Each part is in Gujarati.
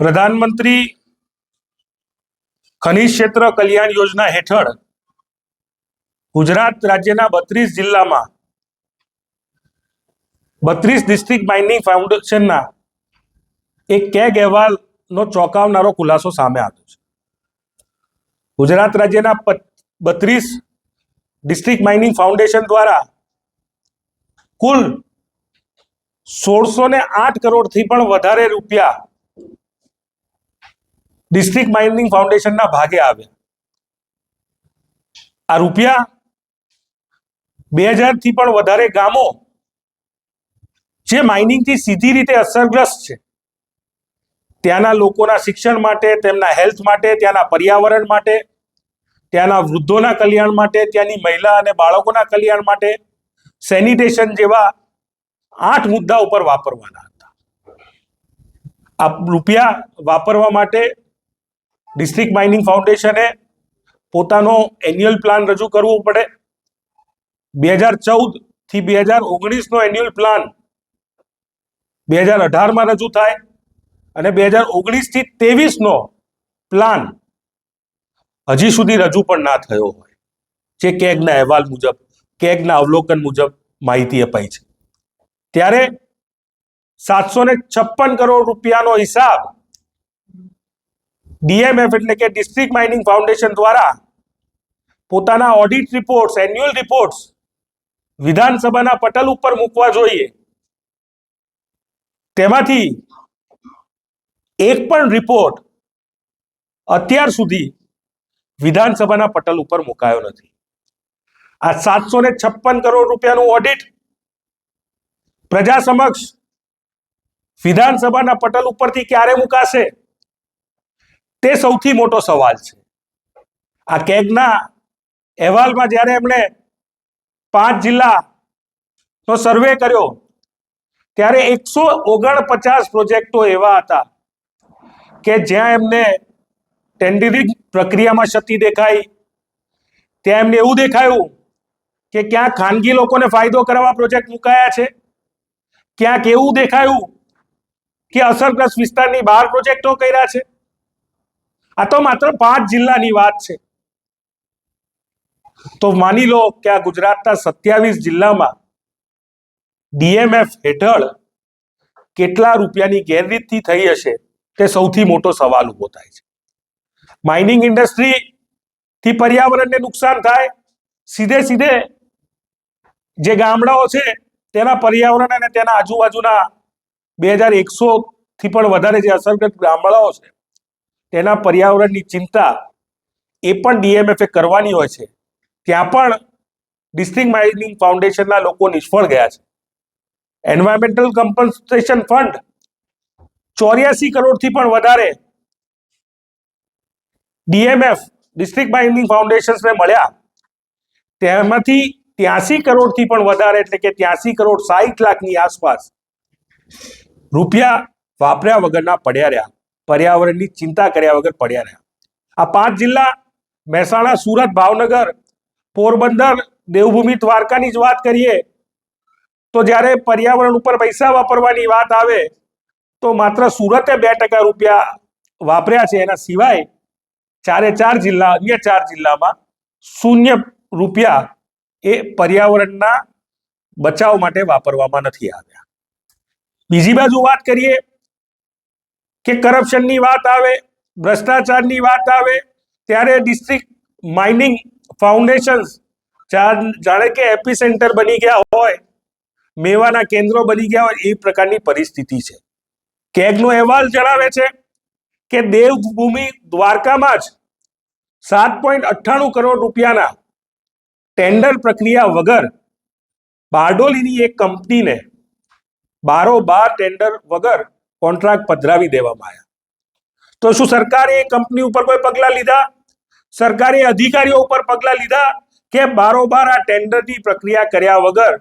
પ્રધાનમંત્રી ખનિજ ક્ષેત્ર કલ્યાણ યોજના હેઠળ ગુજરાત રાજ્યના બત્રીસ જિલ્લામાં બત્રીસ ડિસ્ટ્રિક્ટ માઇનિંગ ફાઉન્ડેશનના એક કેગ અહેવાલનો ચોંકાવનારો ખુલાસો સામે આવ્યો છે. ગુજરાત રાજ્યના બત્રીસ ડિસ્ટ્રિક્ટ માઇનિંગ ફાઉન્ડેશન દ્વારા કુલ સોળસો ને આઠ કરોડથી પણ વધારે રૂપિયા ડિસ્ટ્રિક્ટ માઇનિંગ ફાઉન્ડેશનના ભાગે આવે. આ રૂપિયા બે હજારથી પણ વધારે ગામો જે માઇનિંગથી સીધી રીતે અસરગ્રસ્ત છે. ત્યાંના લોકોના શિક્ષણ માટે, તેમના હેલ્થ માટે, ત્યાંના પર્યાવરણ માટે, ત્યાંના વૃદ્ધોના કલ્યાણ માટે, ત્યાંની મહિલા અને બાળકોના કલ્યાણ માટે સેનિટેશન જેવા આઠ મુદ્દા ઉપર વાપરવાના હતા. આ રૂપિયા વાપરવા માટે ડિસ્ટ્રિક્ટ માઇનિંગ ફાઉન્ડેશને પોતાનો એન્યુઅલ પ્લાન રજૂ કરવો પડે. બે હજાર ચૌદથી બે હજાર ઓગણીસનો એન્યુઅલ પ્લાન બે હજાર અઢારમાં રજૂ થાય અને બે હજાર ઓગણીસથી ત્રેવીસનો પ્લાન હજી સુધી રજૂ પણ ના થયો હોય. જે કેગના અહેવાલ મુજબ, કેગના અવલોકન મુજબ માહિતી અપાઈ છે. ત્યારે સાતસો છપ્પન કરોડ રૂપિયાનો હિસાબ ડીએમએફ એટલે કે ડિસ્ટ્રિક્ટ માઇનિંગ ફાઉન્ડેશન દ્વારા પોતાના ઓડિટ રિપોર્ટ્સ એન્યુઅલ રિપોર્ટ્સ વિધાનસભાના પટલ ઉપર મૂકવા જોઈએ. તેમાંથી એક પણ રિપોર્ટ અત્યાર સુધી વિધાનસભાના પટલ ઉપર મુકાયો નથી. આ સાતસો ને છપ્પન કરોડ રૂપિયાનું ઓડિટ પ્રજા સમક્ષ વિધાનસભાના પટલ ઉપરથી ક્યારે મુકાશે? તે સૌથી મોટો સવાલ છે. આ કેગના અહેવાલમાં જ્યારે એમણે પાંચ જિલ્લાનો સર્વે કર્યો, ત્યારે એકસો ઓગણપચાસ પ્રોજેક્ટો એવા હતા કે જ્યાં એમને ટેન્ડરિંગ પ્રક્રિયામાં ક્ષતિ દેખાઈ. ત્યાં એમને એવું દેખાયું કે ક્યાં ખાનગી લોકોને ફાયદો કરવા પ્રોજેક્ટ મુકાયા છે. ક્યાંક એવું દેખાયું કે અસરગ્રસ્ત વિસ્તારની બહાર પ્રોજેક્ટો કર્યા છે. આ તો માત્ર પાંચ જિલ્લાની વાત છે. તો માની લો કે આ ગુજરાતના સત્યાવીસ જિલ્લામાં ડીએમએફ હેઠળ કેટલા રૂપિયાની ગેરરીતિ થઈ હશે તે સૌથી મોટો સવાલ ઊભો થાય છે. માઇનિંગ ઇન્ડસ્ટ્રી થી પર્યાવરણને નુકસાન થાય, સીધે સીધે જે ગામડાઓ છે તેના પર્યાવરણ અને તેના આજુબાજુના બે હજાર એકસો થી પણ વધારે જે અસરગ્રસ્ત ગામડાઓ છે તેના પર્યાવરણની ચિંતા એ પણ ડીએમએફએ કરવાની હોય છે. ત્યાં પણ ડિસ્ટ્રિક્ટ માઇનિંગ ફાઉન્ડેશનના લોકો નિષ્ફળ ગયા છે. એન્વાયરમેન્ટલ કમ્પન્સેશન ફંડ ચોર્યાસી કરોડથી પણ વધારે ડીએમએફ, ડિસ્ટ્રિક્ટ માઇનિંગ ફાઉન્ડેશન્સને મળ્યા. તેમાંથી ત્યાસી કરોડથી પણ વધારે, એટલે કે ત્યાસી કરોડ સાહીઠ લાખની આસપાસ રૂપિયા વાપર્યા વગરના પડ્યા રહ્યા. પર્યાવરણની ચિંતા કર્યા વગર પડ્યા રહ્યા. આ પાંચ જિલ્લા, મહેસાણા, સુરત, ભાવનગર, પોરબંદર, દેવભૂમિ, દ્વારકાની જ વાત કરીએ, તો જ્યારે પર્યાવરણ ઉપર પૈસા વાપરવાની વાત આવે, તો માત્ર સુરતે બે ટકા રૂપિયા વાપર્યા છે. એના સિવાય ચારે ચાર જિલ્લા, અન્ય ચાર જિલ્લામાં શૂન્ય રૂપિયા એ પર્યાવરણના બચાવ માટે વાપરવામાં નથી આવ્યા. બીજી બાજુ વાત કરીએ કે કરપ્શનની વાત આવે, ભ્રષ્ટાચારની વાત આવે, ત્યારે ડિસ્ટ્રિક્ટ માઇનિંગ ફાઉન્ડેશન્સ જાણે કે એપી સેન્ટર બની ગયા હોય, મેવાના કેન્દ્રો બની ગયા હોય, એ પ્રકારની પરિસ્થિતિ છે. કેગનો અહેવાલ જણાવે છે કે દેવભૂમિ દ્વારકામાં જ સાત પોઈન્ટ અઠ્ઠાણું કરોડ રૂપિયાના ટેન્ડર પ્રક્રિયા વગર બારડોલીની એક કંપનીને બારોબાર ટેન્ડર વગર કોન્ટ્રાક્ટ પધરાવી દેવામાં આવ્યા. તો શું સરકારે એ કંપની ઉપર કોઈ પગલાં લીધા? સરકારે અધિકારીઓ ઉપર પગલાં લીધા કે બારોબાર આ ટેન્ડરની પ્રક્રિયા કર્યા વગર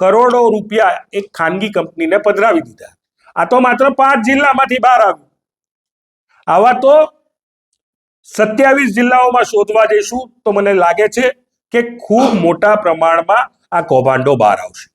કરોડો રૂપિયા એક ખાનગી કંપનીને પધરાવી દીધા. આ તો માત્ર પાંચ જિલ્લામાંથી બહાર આવ્યું. આવા તો સત્યાવીસ જિલ્લાઓમાં શોધવા જઈશું તો મને લાગે છે કે ખૂબ મોટા પ્રમાણમાં આ કૌભાંડો બહાર આવશે.